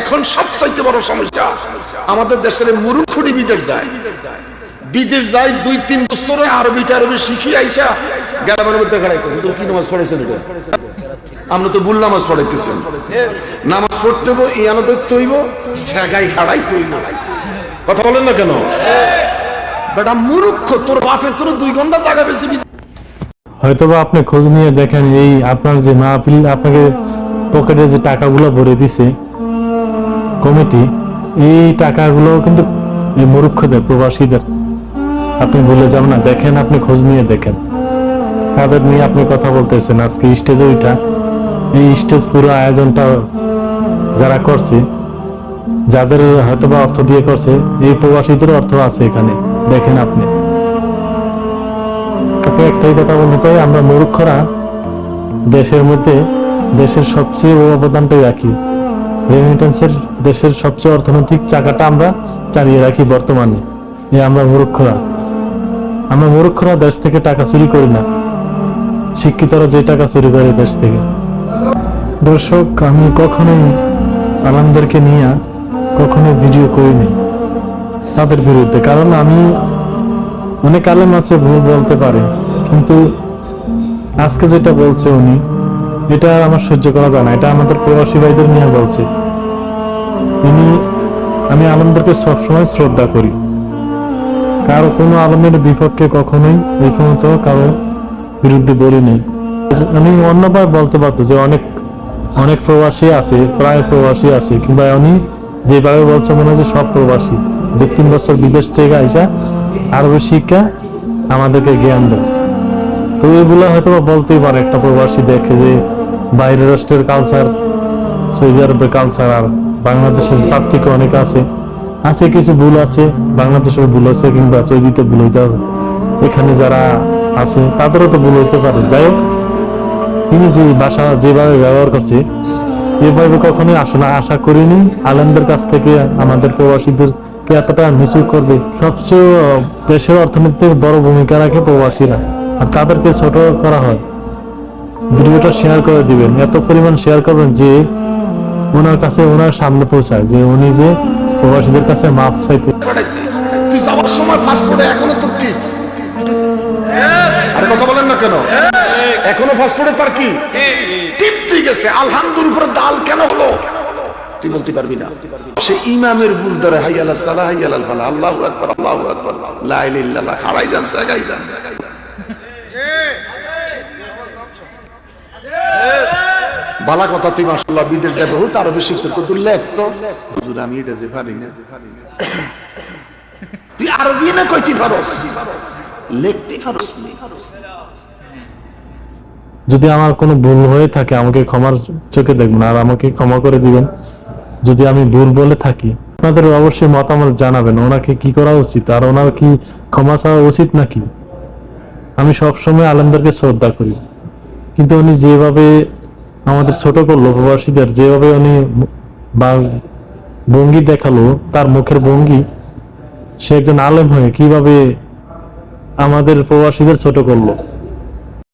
এখন সবচাইতে বড় সমস্যা, আমাদের দেশের মুরুক্ষুড়ি বিদেশ যায়। বিদেশ যায় দুই তিন বছরে আরবি টারবি শিখি আইসা গ্রামের মধ্যে খাড়াই কি নামাজ পড়াইছেন এটা? আমরা তো ভুল নামাজ পড়াইতেছেন। নামাজ পড়তে ইয়ানদের তৈব সেগাই খাড়াই তৈব। কথা বলেন না কেন? বেটা মুরুক্ষ, তোর বাপে তোর দুই ঘণ্টা জায়গা বেশি হয়তোবা আপনি খোঁজ নিয়ে দেখেন এই আপনার যে মাহফিল, আপনাকে পকেটে যে টাকাগুলো ভরে দিছে কমিটি এই টাকাগুলো কিন্তু এই মূর্খদের, প্রবাসীদের। আপনি ভুলে যাবেন না, দেখেন আপনি, খোঁজ নিয়ে দেখেন। তাদের নিয়ে আপনি কথা বলতেছেন, আজকে স্টেজে ওইটা এই স্টেজ পুরো আয়োজনটা যারা করছে, যাদের হয়তোবা অর্থ দিয়ে করছে, এই প্রবাসীদের অর্থ আছে এখানে, দেখেন আপনি। তাকে একটাই কথা বলতে চাই, আমরা মূর্খরা দেশের মধ্যে, দেশের সবচেয়ে অবদানটাই রাখি রেমিটেন্সের দেশের সবচেয়ে অর্থনৈতিক চাকাটা আমরা চালিয়ে রাখি বর্তমানে। এ আমরা মূর্খরা। আমরা মূর্খরা দেশ থেকে টাকা চুরি করি না। শিক্ষিতরা যে টাকা চুরি করে দেশ থেকে। দর্শক, আমি কখনোই আলমদেরকে নিয়ে কখনো ভিডিও করিনি। তাদের বিরুদ্ধে। কারণ আমি অনেক আলেম আছে, ভুল বলতে পারে। কিন্তু আজকে যেটা বলছে উনি এটা আমার সহ্য করা যায় না, এটা আমাদের প্রবাসী ভাইদের নিয়ে বলছে। তিনি, আমি আলমদেরকে সবসময় শ্রদ্ধা করি। কারও কোনো আলমের বিপক্ষে কখনোই এই পর্যন্ত কারও বিরুদ্ধে বলিনি। আমি অন্যবার বলতে পারতো যে অনেক অনেক প্রবাসী আছে, প্রায় প্রবাসী আছে, কিংবা উনি যেভাবে বলছে মনে হচ্ছে সব প্রবাসী। দু তিন বছর বিদেশ থেকে আইসা আরবি শিক্ষা আমাদেরকে জ্ঞান দেয়। তো এগুলো হয়তো বলতেই পারে একটা প্রবাসী দেখে যে বাইরের রাষ্ট্রের কালচার সৌদি আরবের কালচার আর বাংলাদেশের পার্থক্য অনেক আছে। আছে কিছু ভুল আছে বাংলাদেশের ভুল আছে কিংবা সৌদিতে ভুল হইতে হবে এখানে যারা আছে তাদেরও তো ভুল হইতে পারে। যাই হোক, তিনি যে ভাষা যেভাবে ব্যবহার করছে, এভাবে কখনোই আসলে আশা করিনি। আলেমদের কাছ থেকে আমাদের প্রবাসীদেরকে এতটা মিসু করবে। সবচেয়ে দেশের অর্থনীতিতে বড় ভূমিকা রাখে প্রবাসীরা। আর তাদেরকে ছোট করা হয়। ভিডিওটা শেয়ার করে দিবেন। এত পরিমাণ শেয়ার করবেন যে ওনার কাছে, ওনার সামনে পৌঁছায় যে উনি যে প্রবাসীদের কাছে মাপ চাইতে তুই যাওয়ার সময় ফাস্টফুডে এখনও তোর টিপ আরে কথা বলেন না কেন? এখনও ফাস্টফুডে তার কি? টিপ দিয়ে গেছে। আলহামদুর উপরে ডাল কেন হলো? তুই বলতে পারবি না। সে ইমামের বুল ধরে, হাইয়ালা সালা হাইয়াল ফালা, আল্লাহু আকবার আল্লাহু আকবার। লা ইলাহা ইল্লাল্লাহ খাড়াই যান সাগাই যান। বালা কথা তুই মাশাআল্লাহ বিদেশ যাবে বহুত আরও বেশি লেখ তো। হুজুর, আমি এটা যে পারি না। তুই আরবি না কইতে পারস? লিখতে পারস যদি আমার কোনো ভুল হয়ে থাকে, আমাকে ক্ষমার চোখে দেখবেন, আর আমাকে ক্ষমা করে দিবেন। যদি আমি ভুল বলে থাকি, আপনাদের অবশ্যই মতামত জানাবেন, ওনাকে কি করা উচিত, আর ওনার কি ক্ষমা চাওয়া উচিত নাকি? আমি সবসময় আলেমদেরকে শ্রদ্ধা করি। কিন্তু উনি যেভাবে আমাদের ছোট করল, প্রবাসীদের যেভাবে উনি বা ভঙ্গি দেখাল, তার মুখের ভঙ্গি সে একজন আলেম হয়ে কীভাবে আমাদের প্রবাসীদের ছোট করল।